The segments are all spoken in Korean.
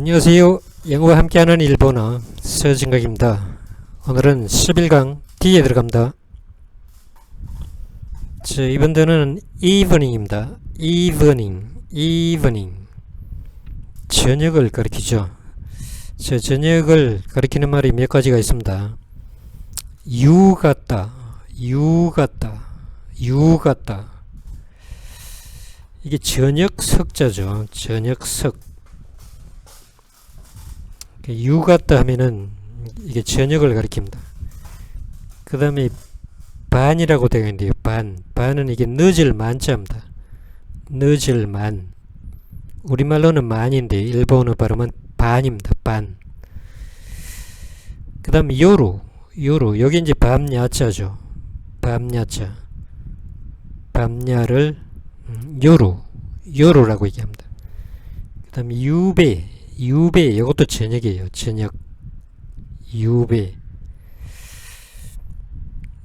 안녕하세요. 영어와 함께하는 일본어 서진각입니다. 오늘은 11강 D에 들어갑니다. 자, 이번 단어는 evening입니다. evening, evening. 저녁을 가리키죠. 저 저녁을 가리키는 말이 몇 가지가 있습니다. 유 같다, 유 같다, 유 같다. 이게 저녁 석자죠. 저녁 석. 유 같다 하면은 이게 저녁을 가리킵니다. 그 다음에 반이라고 되어 있는데요. 반. 반은 이게 늦을 만자입니다. 늦을 만. 우리말로는 만인데 일본어 발음은 반입니다. 반. 그 다음에 요루. 요루. 여기 이제 밤야자죠. 밤야자. 밤야를 음, 요루. 요루라고 얘기합니다. 그 다음에 유배. 유배. 이것도 저녁이에요. 저녁. 유배.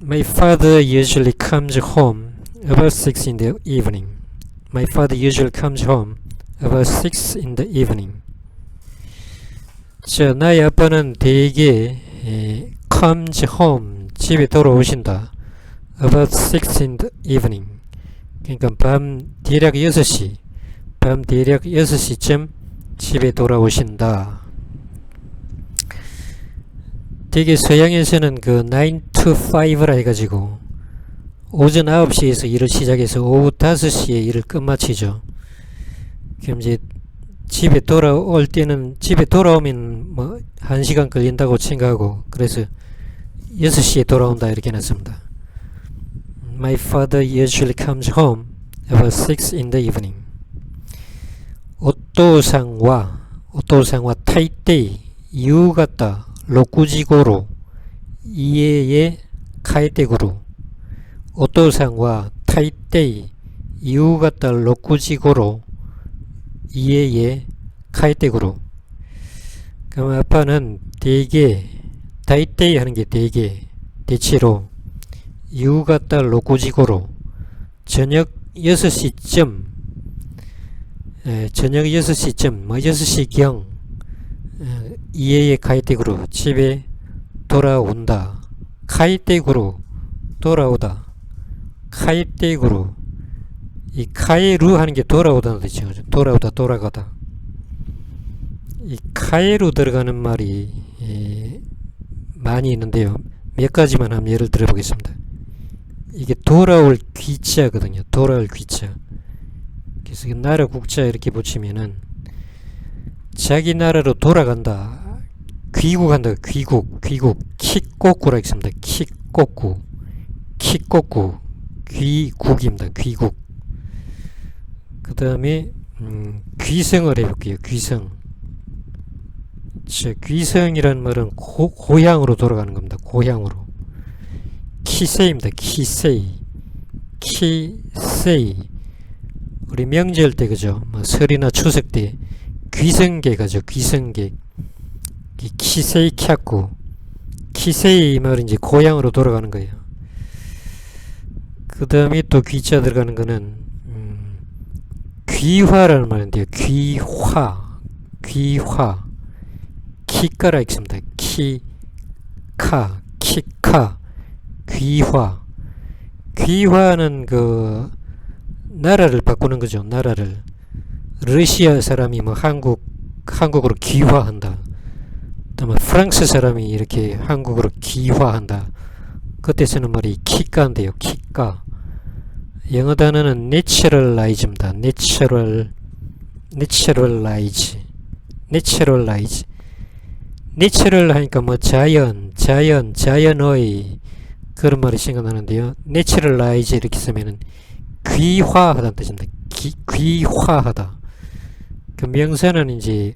My father usually comes home about 6 in the evening. My father usually comes home about 6 in the evening. 자, 나의 아빠는 대개 에, comes home 집에 돌아오신다. about 6 in the evening. 그러니까 밤 대략 6시. 밤 대략 6시쯤 집에 돌아오신다. 되게 서양에서는 그 9 to 5라 해가지고 오전 9시에서 일을 시작해서 오후 5시에 일을 끝마치죠. 그럼 이제 집에 돌아올 때는 집에 돌아오면 뭐 1시간 걸린다고 생각하고 그래서 6시에 돌아온다 이렇게 놨습니다. My father usually comes home about 6 in the evening. 오토상와 오토상와 타이테이 유가타 로쿠지고로 이에의 카이테구루. 오토상과 타이테이 유가타 로쿠지고로 이에의 카이테구루. 그럼 아빠는 대개 타이테이 하는 게 대개 대체로 유가타 로쿠지고로 저녁 6시쯤 에, 저녁 6시쯤 뭐 6시경 에, 이해의 카이텍으로 집에 돌아온다. 카이텍으로 돌아오다. 카이텍으로 이 카에루 하는 게 돌아오다는 뜻이죠. 돌아오다 돌아가다. 이 카에루 들어가는 말이 에, 많이 있는데요. 몇 가지만 한번 예를 들어 보겠습니다. 이게 돌아올 귀자거든요. 돌아올 귀자. 그래서 이 나라 국자 이렇게 붙이면은 자기 나라로 돌아간다. 귀국한다. 귀국, 귀국. 키꼬꾸라 있습니다. 키꼬꾸, 키꼬꾸. 귀국입니다. 귀국. 그 다음에 음, 귀성을 해볼게요. 귀성. 저 귀성이라는 말은 고, 고향으로 돌아가는 겁니다. 고향으로. 키세입니다. 키세이. 키세이. 우리 명절 때 그죠? 뭐 설이나 추석 때 귀성계 가죠. 귀성계. 이 키세이 캬쿠. 키세이 말은 이제 고향으로 돌아가는 거예요. 그 다음에 또 귀자 들어가는 거는 음, 귀화라는 말인데요. 귀화. 귀화. 키가라 있습니다. 키, 카, 키카. 귀화. 귀화는 그 나라를 바꾸는 거죠. 나라를 러시아 사람이 뭐 한국 한국으로 귀화한다. 또뭐 프랑스 사람이 이렇게 한국으로 귀화한다. 그때 쓰는 말이 키가인데요. 키가. 영어 단어는 naturalize입니다. natural naturalize naturalize 내추럴 하니까 뭐 자연, 자연, 자연의 그런 말이 생각나는데요. 내추럴라이즈 이렇게 쓰면은 귀화하다는 뜻입니다. 기, 귀화하다. 그 명사는 이제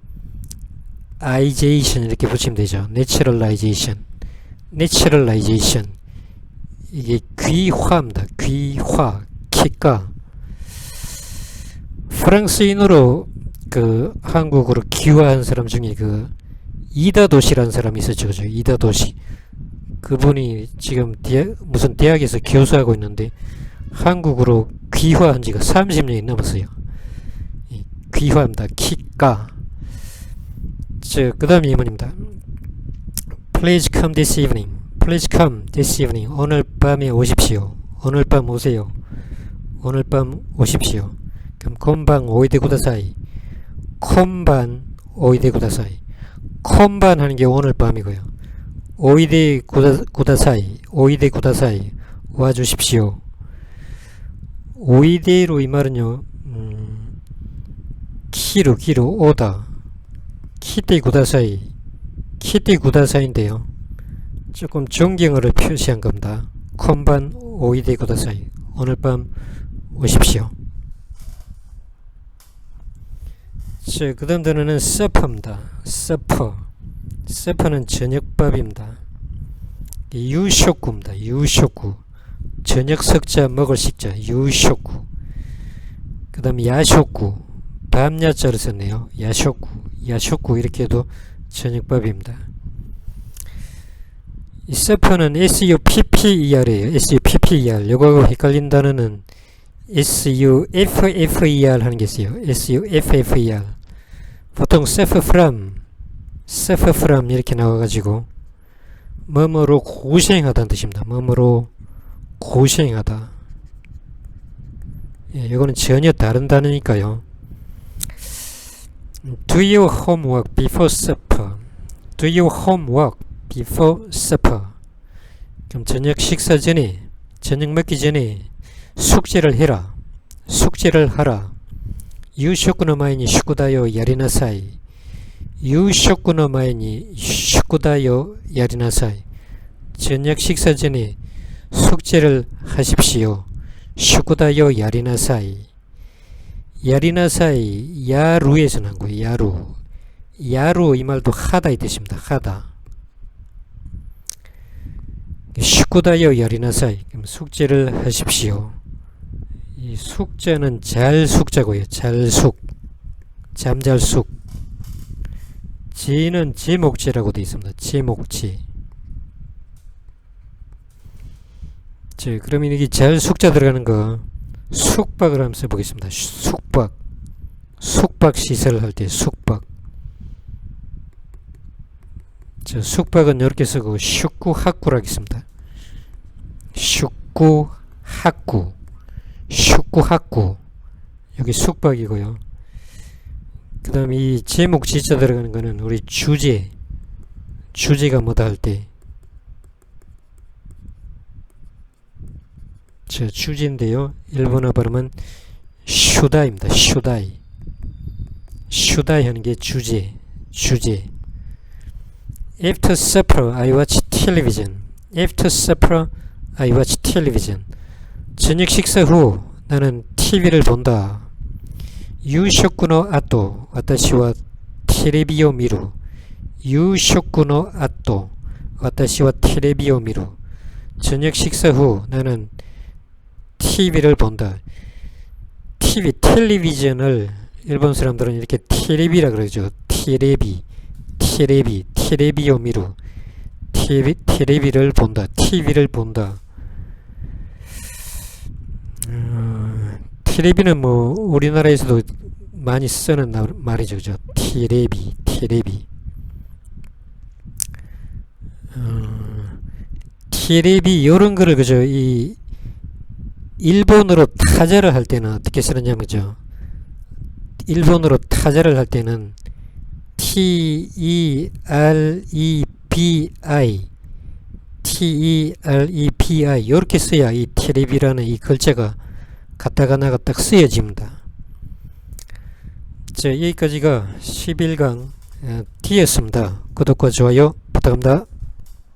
아이제이션 이렇게 붙이면 되죠. 내추럴라이제이션. 내추럴라이제이션. 이게 귀화입니다. 귀화. 키가. 프랑스인으로 그 한국으로 귀화한 사람 중에 그 이다 도시라는 사람이 있었죠. 그죠? 이다 도시. 그분이 지금 대학, 무슨 대학에서 교수하고 있는데 한국으로 귀화한 지가 30년이 넘었어요. 귀화입니다. 키가. 저, 그 다음 예문입니다. Please come this evening. Please come this evening. 오늘 밤에 오십시오. 오늘 밤 오세요. 오늘 밤 오십시오. 그럼 콤방 오이데 구다사이. 콤반 오이데 구다사이. 콤반 하는 게 오늘 밤이고요. 오이데 구다, 구다사이. 오이데 구다사이. 와주십시오. 오이데로 이 말은요. 음, 키로 키로 오다. 키테 구다사이. 키테 구다사인데요. 조금 존경어를 표시한 겁니다. 콤반 오이데 구다사이. 오늘 밤 오십시오. 자, 그 다음 단어는 서퍼입니다. 서퍼. 서퍼는 저녁밥입니다. 유쇼구입니다. 유쇼구. 저녁 석자 먹을 식자. 유쇼구. 그 다음 야쇼구. 밤야자를 썼네요. 야쇼구. 야쇼구 이렇게 해도 저녁밥입니다. 이 서퍼는 SUPPER이에요. SUPPER. 요거하고 헷갈린 단어는 SUFFER 하는 게 있어요. SUFFER. 보통 suffer from, suffer from 이렇게 나와가지고 뭐뭐로 고생하다는 뜻입니다. 뭐뭐로 고생하다. 예, 이거는 전혀 다른 단어니까요. Do your homework before supper. Do your homework before supper. 그럼 저녁 식사 전에, 저녁 먹기 전에 숙제를 해라. 숙제를 하라. 유쇼쿠노 마이니 슈쿠다요 야리나사이. 유쇼쿠노 마이니 슈쿠다요 야리나사이. 저녁 식사 전에 숙제를 하십시오. 슈쿠다요 야리나사이. 야리나사이 야루에서 난 거예요. 야루. 야루 이 말도 하다 이 뜻입니다. 하다. 슈쿠다요 야리나사이. 숙제를 하십시오. 이 숙제는 잘 숙자고요. 잘 숙. 잠잘 숙. 지는 제목지라고 되어 있습니다. 제목지. 자, 그러면 이게 잘 숙자 들어가는 거 숙박을 한번 써보겠습니다. 숙박. 숙박 시설을 할 때 숙박. 자, 숙박은 이렇게 쓰고 슈쿠학구라고 있습니다. 슈쿠학구. 슈쿠학구. 여기 숙박이고요. 그 다음에 이 제목 지자 들어가는 거는 우리 주제. 주제가 뭐다 할 때. 저 주제인데요. 일본어 발음은 슈다입니다. 슈다이. 슈다이 하는 게 주제, 주제. After supper, I watch television. After supper, I watch television. 저녁 식사 후 나는 TV를 본다. 유쇼쿠노 아토, 와타시와 테레비오 미루. 유쇼쿠노 아토, 와타시와 테레비오 미루. 저녁 식사 후 나는 TV를 본다. TV, 텔레비전을 일본 사람들은 이렇게 테레비라 그러죠. 테레비, 테레비오 미루. TV, 테레비를 본다. TV를 본다. 어, 테레비는 뭐 우리나라에서도 많이 쓰는 나- 말이죠. 그죠? 테레비, 테레비. 어, 테레비 이런 거를 그죠? 이 일본어로 타자를 할 때는 어떻게 쓰느냐면 그죠? 일본어로 타자를 할 때는 T E R E B I T E R E B I 이렇게 써야 이 테레비라는 이 글자가 갔다가 나갔다 쓰여집니다. 자 여기까지가 11강 D였습니다. 구독과 좋아요 부탁합니다.